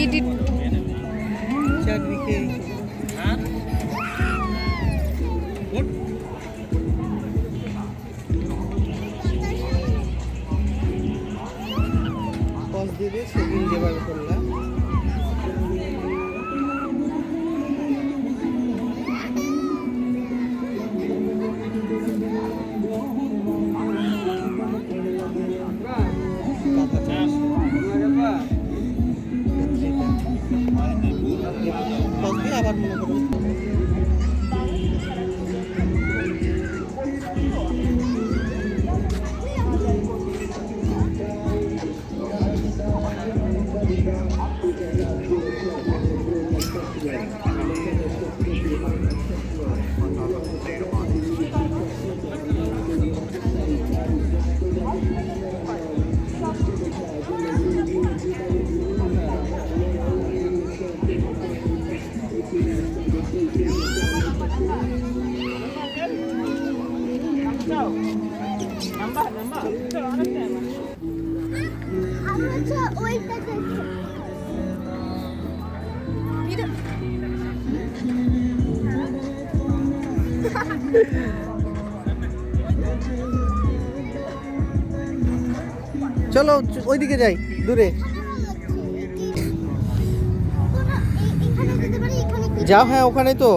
দিয়ে দিয়ে সেদিন যেভাবে করলাম। চলো ওইদিকে যাই দূরে। যাও হ্যাঁ ওখানে তো।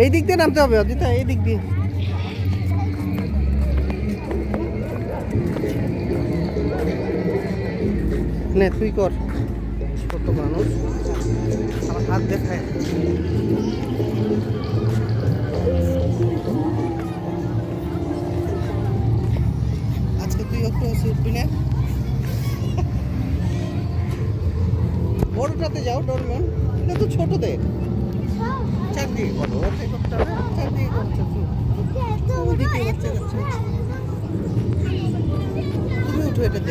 এই দিক দিয়ে নামতে হবে অদিতা এই দিক দিয়ে। নে, তুই কর। কত মানুষ আমার হাত দেখায়। আজকে তুই একটু উঠবি না। বড়টাতে যাও ডরমন এটা তো ছোটদের। candy 이거는 어떻게 줬잖아 candy 이거 줬어 우리게 어떻게 줬어 그리고 줘야 된대.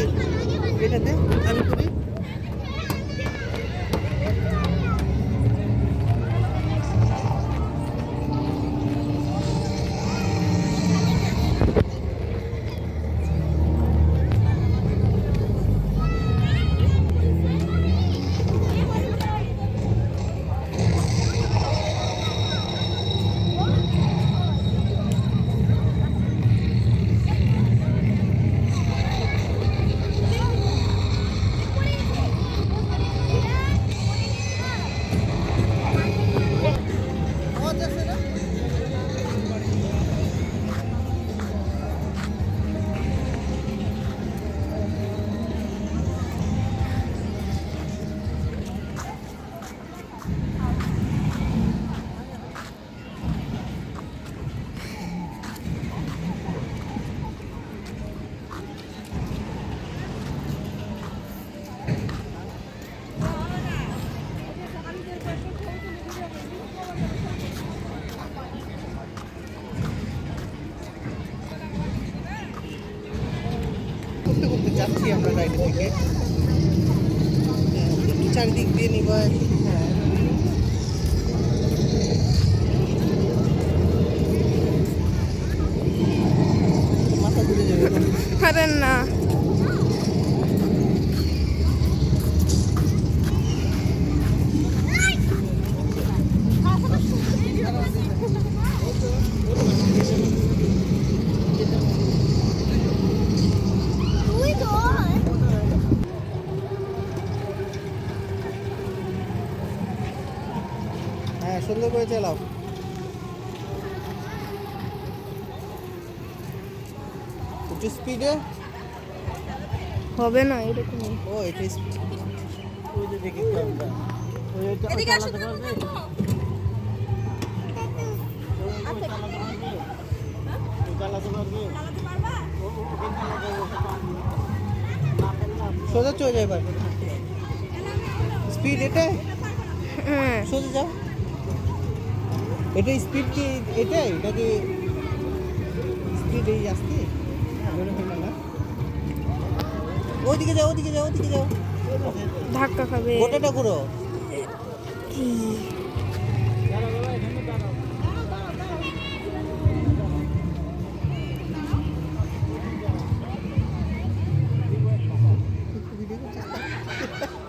চারিদিক দিয়ে নিব হ্যাঁ মাথা ঘুরে যাবে এখন। আরে না তুই তো হ্যাঁ সুন্দর করে চালাও একটু স্পিডে হবে না এরকমই। ও এটা স্পিড ওই যে দেখি ক্যামেরা ওই চালাতে পারবে। সোজা চলে যায় এবার স্পিড এটা হ্যাঁ। সোজা যাও। এটা স্পিড কি এটা এটা কি স্পিড এই আসছে? ওইদিকে যাও ওইদিকে যাও ওইদিকে যাও। ধাক্কা খাবে। গোটাটা ঘুরো।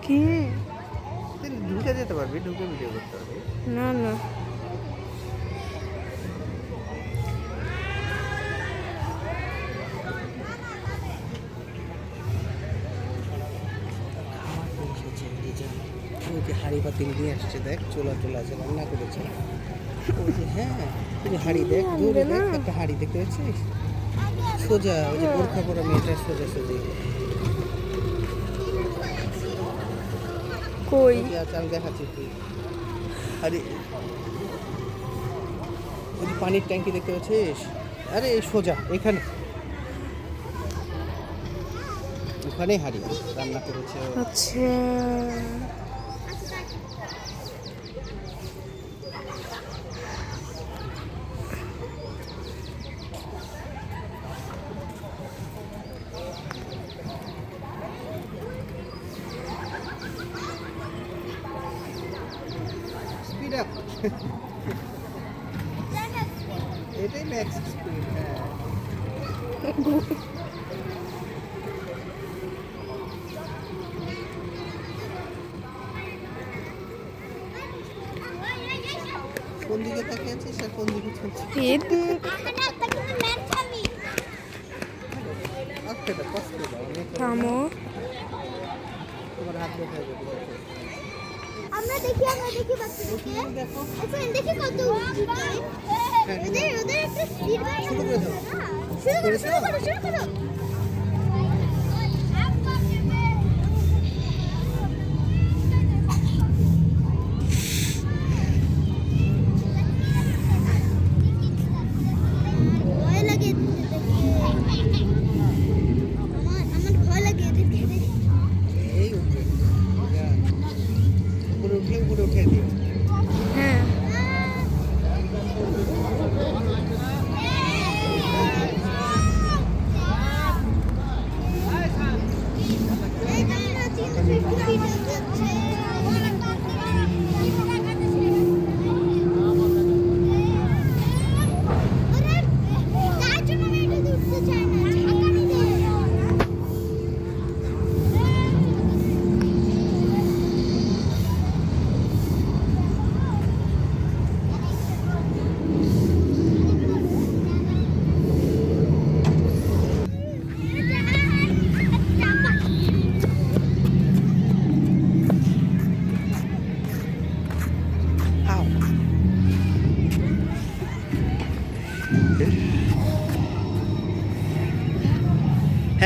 কি? ঢুকে যেতে পারবি ঢুকে ভিডিও করতে পারবি। না না। হাঁড়ি নিয়ে আসছে দেখ চোলা টোলা আছে রান্না করেছে। ওই যে হ্যাঁ যে হাঁড়ি দেখ দূরে দেখ একটা হাঁড়ি দেখতে পাচ্ছিস? সোজা ওই যে বোরখা পরা মেয়েটা সোজা সোজা। কই? আমি দেখাচ্ছি তুই। আরে ওই যে পানির ট্যাঙ্কি দেখতে পাচ্ছিস? আরে এই সোজা এখানে। ওখানেই হাঁড়ি রান্না করেছে আচ্ছা স্পিড আপ এটাই ম্যাক্স স্পিড হ্যাঁ কোন দিকে তাকিয়ে আছিস আর কোন দিকে চলছিস থামো। আমরা দেখি আমরা দেখি দেখো। আচ্ছা দেখি কত ওদের ওদের একটা স্পিড বাইক শুরু করে দাও। শুরু করো শুরু করো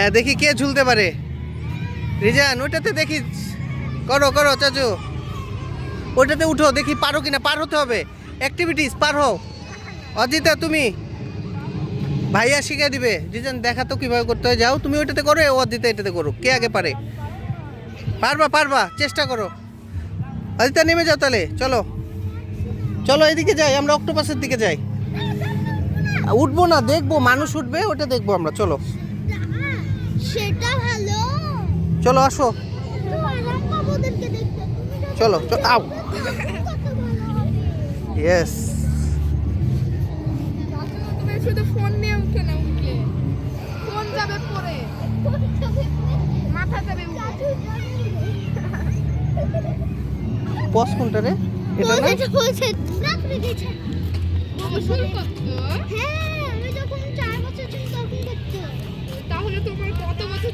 দেখি কে ঝুলতে পারে। রিজান ওটাতে দেখি। করো করো, চাচু। ওটাতে উঠো, দেখি পারো কিনা, পার হতে হবে। অ্যাক্টিভিটিস পার হও। অজিতা, তুমি? ভাইয়া শিখে দিবে। রিজান, দেখা তো কীভাবে করতে হয়, যাও। তুমি ওইটাতে করো অজিতা এটাতে করো কে আগে পারে? পারবা পারবা, চেষ্টা করো। অজিতা, নেমে যাও তাহলে। চলো। চলো, এদিকে যাই, আমরা অক্টোপাসের দিকে যাই। উঠবো না, দেখব, মানুষ উঠবে ওটা দেখব আমরা। চলো। সেটা ভালো। চলো আসো। চলো আও ইয়েস তুমি শুধু ফোন নিয়ে উঠে না উঠলে ফোন যাবে পরে। মাথা যাবে পস কোনটা রে? এটা না? শুরু করতো। হ্যাঁ।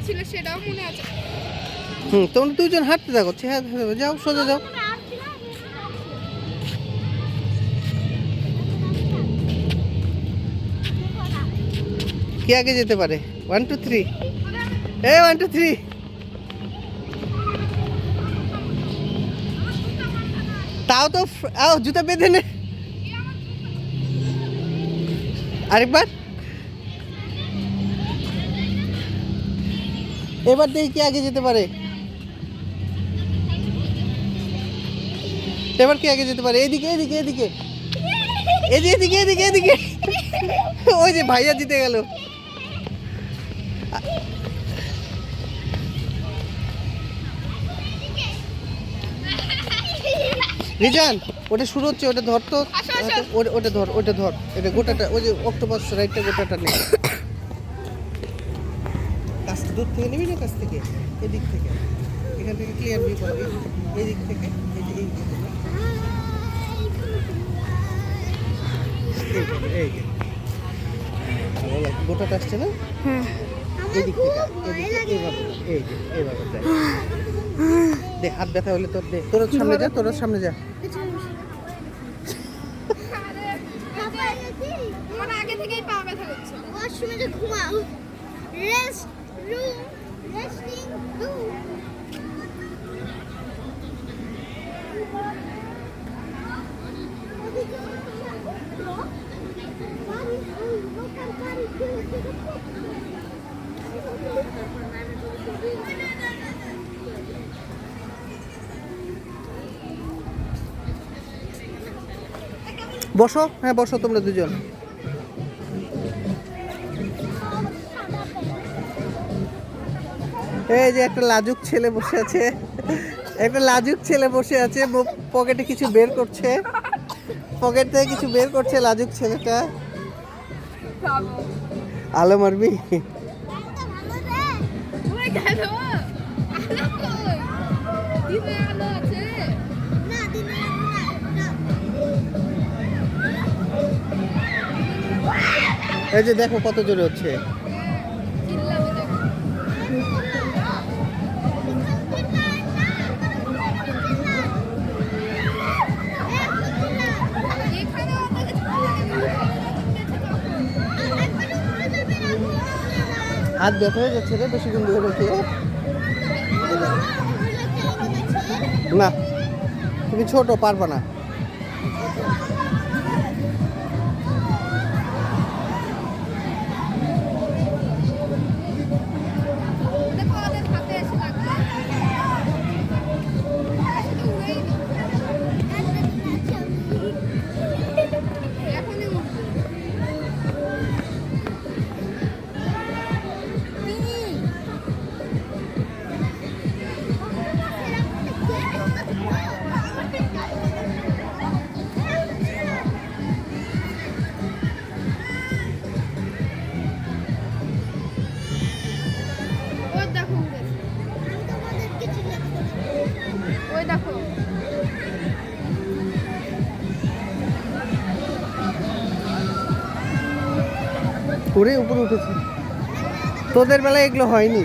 ছিল সেটাও মনে আছে। হুম তোমরা দুজন হাঁটতে থাকো হ্যাঁ হ্যাঁ, যাও সোজা যাও। কে আগে যেতে পারে? ওয়ান টু থ্রি এ ওয়ান টু থ্রি তাও তো আও জুতা বেঁধে নে। আরেকবার। এবার দেখি কে আগে যেতে পারে। এবার কে আগে যেতে পারে? এদিকে এদিকে এদিকে। এদিকে এদিকে এদিকে এদিকে। ওই যে ভাইয়া জিতে গেল। রিজান ওটা শুরু হচ্ছে ওটা ধর তো। ওটা- ওটা ধর ওটা ধর। এটা গোটাটা ওই যে অক্টোপাস রাইটটা গোটাটা নেই দূর থেকে নিবি না কাছ থেকে এদিক থেকে। এখান থেকে ক্লিয়ার ভিউ পাবি। এদিক থেকে এই এই গোটাটা আসছে না? হ্যাঁ। এই যে দে হাত ব্যথা হলে তোর দে তোর সামনে যা তোর সামনে যা ঘুমাও। বসো হ্যাঁ বসো তোমরা দুজন। এই যে একটা লাজুক ছেলে বসে আছে। একটা লাজুক ছেলে বসে আছে পকেটে কিছু বের করছে। পকেট থেকে কিছু বের করছে লাজুক ছেলেটা। আলো মারবি? এই যে দেখো কত জোরে হচ্ছে। হাত ব্যথা হয়ে যাচ্ছে রে বেশি দিন ধরে রেখে না, তুমি ছোট, পারবা না। উড়ে উপরে উঠেছে। তোদের বেলায় এগুলো হয়নি?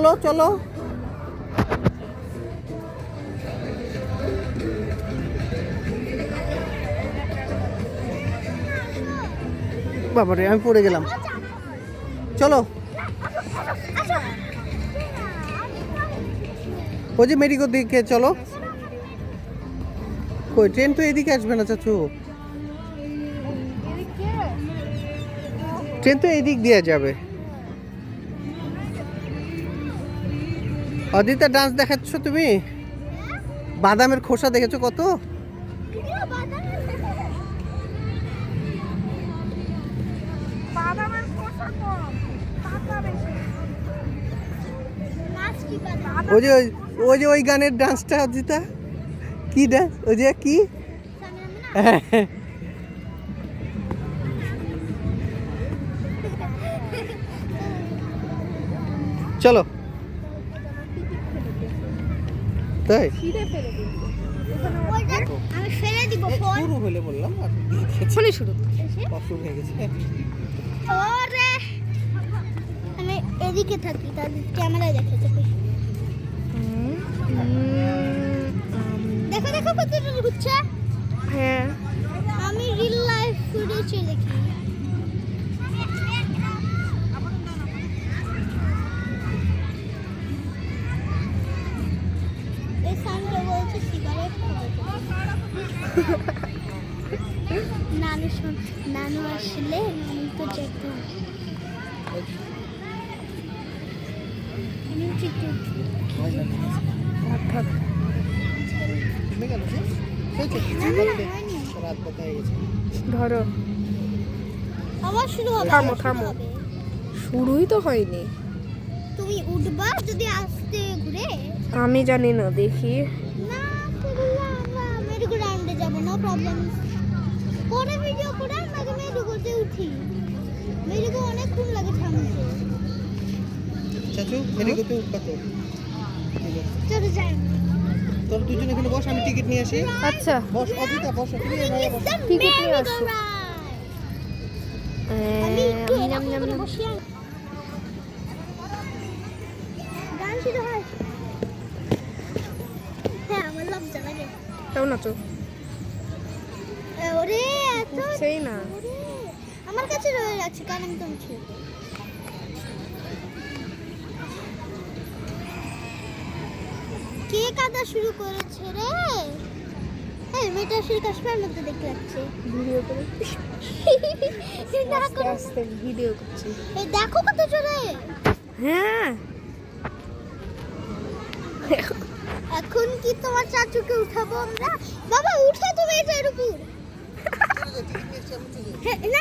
চলো চলো। বাবারে, আমি পড়ে গেলাম। চলো। ওই যে মেডিকোর দিকে চলো। কই, ট্রেন তো এদিকে আসবে না, চাচু? ট্রেন তো এদিক দিয়ে যাবে। অদিতা ডান্স দেখাচ্ছ তুমি? বাদামের খোসা দেখেছ কত? ওই যে ওই- ওই যে ওই গানের ডান্সটা অদিতা। কি ডান্স ওই যে কি? চলো। তাই? শুরু হলে বললাম শুরু। শুরু হয়ে গেছে। আমি এদিকে থাকি তাহলে ক্যামেরায় দেখা যাবে। দেখো দেখো কতটা ঘুরছে হ্যাঁ। আমি রিল লাইফ ফুটেজে দেখি। নানু শোন- নানু আসলে তো যেতে ধরো। আবার শুরু হবে। থামো, থামো। শুরুই তো হয়নি। তুমি উঠবা যদি আসতে ঘুরে। আমি জানি না দেখি না সেগুলো আমরা মেরুগো রাউন্ডে যাব নো প্রবলেম পরে ভিডিও করে আগে মেরুগোতে উঠি। মেরুগো অনেকক্ষণ লাগে থামতে চাচু মেরিগোতে উঠবা তো। চলো যাই। তোর দুজন এখানে বস আমি টিকিট নিয়ে আসি। আচ্ছা। বস অদিতা বস তুমি এই বস। টিকিট নিয়ে আসো। আমি নাম নাম বসি গান শুরু হয়? হ্যাঁ আমার লজ্জা লাগে। কেমন আছো? এ, ওরে না। আমার কাছে রয়ে যাচ্ছে কারণ আমি তুলছি কে কাদা শুরু করেছে রে? এই মেয়েটা শুরু কাশ্মীর মধ্যে দেখতে যাচ্ছে। ভিডিও করে। আস্তে। আস্তে ভিডিও করছি। এই দেখো কত জোরে। হ্যাঁ। এখন কি তোমার চাচুকে উঠাবো আমরা? বাবা উঠে তুমি এটার উপর। না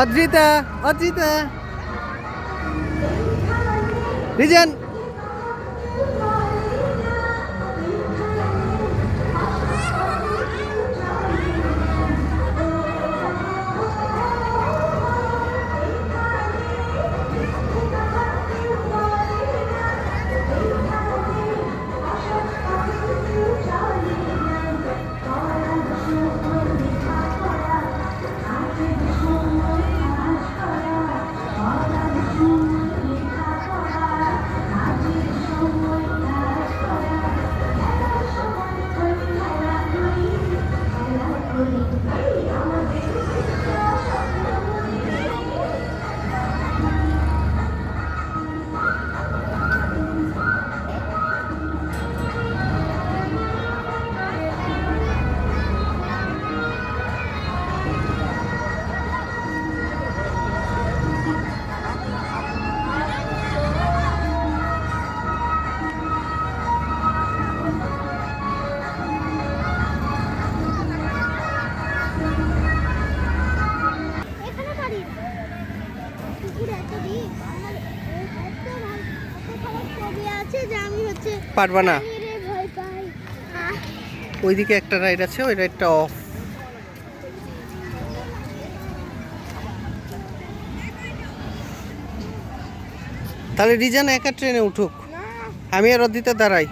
অদ্রিতা অদ্রিতা। রিজন পারবা না? ওইদিকে একটা রাইড আছে ওই রাইডটা অফ তাহলে রিজান একা ট্রেনে উঠুক। আমি আর অদিতা দাঁড়াই।